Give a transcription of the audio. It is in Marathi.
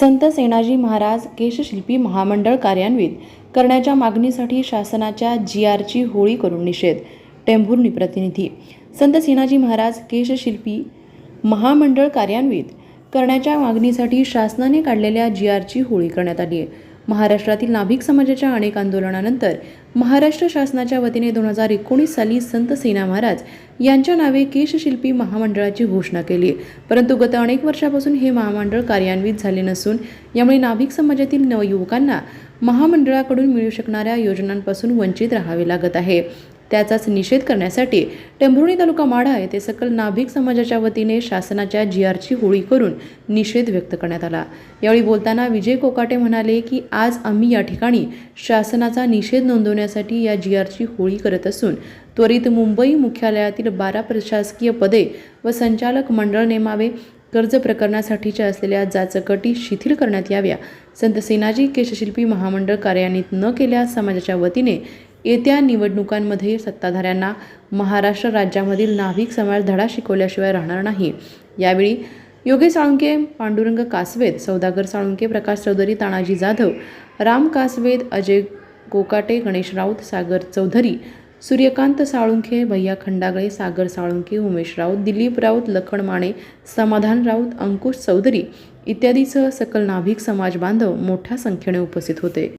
संत सेनाजी महाराज केशशिल्पी महामंडळ कार्यान्वित करण्याच्या मागणीसाठी शासनाच्या जी आरची होळी करून निषेध टेंभुर्णी प्रतिनिधी. संत सेनाजी महाराज केशशिल्पी महामंडळ कार्यान्वित करण्याच्या मागणीसाठी शासनाने काढलेल्या जी आरची होळी करण्यात आली आहे. महाराष्ट्रातील नाभिक समाजाच्या अनेक आंदोलनानंतर महाराष्ट्र शासनाच्या वतीने दोन हजार एकोणीस साली संत सेना महाराज यांच्या नावे केशशिल्पी महामंडळाची घोषणा केली. परंतु गत अनेक वर्षापासून हे महामंडळ कार्यान्वित झाले नसून यामुळे नाभिक समाजातील नवयुवकांना महामंडळाकडून मिळू शकणाऱ्या योजनांपासून वंचित राहावे लागत आहे. त्याचाच निषेध करण्यासाठी टेंभुर्णी तालुका माढा येथे सकल नाभिक समाजाच्या वतीने शासनाच्या जी आरची होळी करून निषेध व्यक्त करण्यात आला. यावेळी बोलताना विजय कोकाटे म्हणाले की आज आम्ही या ठिकाणी शासनाचा निषेध नोंदवण्यासाठी या जी आरची होळी करत असून त्वरित मुंबई मुख्यालयातील बारा प्रशासकीय पदे व संचालक मंडळ नेमावे कर्ज प्रकरणासाठीच्या असलेल्या जाचकटी शिथिल करण्यात याव्या. संत सेनाजी केशशिल्पी महामंडळ कार्यान्वित न केल्यास समाजाच्या वतीने येत्या निवडणुकांमध्ये सत्ताधाऱ्यांना महाराष्ट्र राज्यामधील नाभिक समाज धडा शिकवल्याशिवाय राहणार नाही. यावेळी योगेश साळुंके पांडुरंग कासवेद सौदागर साळुंके प्रकाश चौधरी तानाजी जाधव राम कासवेद अजय कोकाटे गणेश राऊत सागर चौधरी सूर्यकांत साळुंखे भैया खंडागळे सागर साळुंखे उमेश राऊत दिलीप राऊत लखन माने समाधान राऊत अंकुश चौधरी इत्यादीसह सकल नाभिक समाज बांधव मोठ्या संख्येने उपस्थित होते.